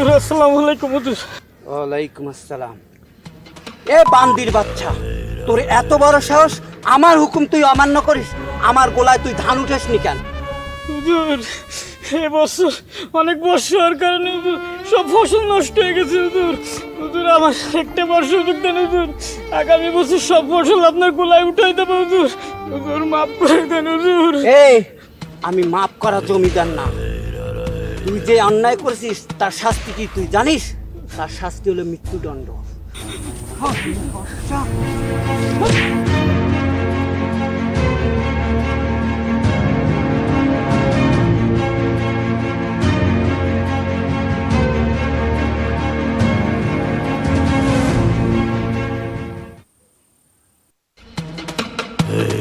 হুজুর আসসালামু আলাইকুম হুজুর। ওয়ালাইকুম আসসালাম। এ বান্দির বাচ্চা তোর এত বড় সাহস? আমার হুকুম তুই অমান্য করিস? আমার গোলায় তুই ধান উঠাসনি কেন? হুজুর এবছর অনেক বর্ষা হওয়ার কারণে সব ফসল নষ্ট হয়ে গেছে হুজুর। হুজুর আমার একটা বর্ষ সুযোগ দেন হুজুর আগামী বছর সব ফসল আপনার গোলায় উঠাই দেবো হুজুর। হুজুর মাফ করে দেন হুজুর। এই আমি মাফ করা জমিদার না। তুই যে অন্যায় করেছিস তার শাস্তি কি তুই জানিস তার শাস্তি হলো মৃত্যুদণ্ড Hey.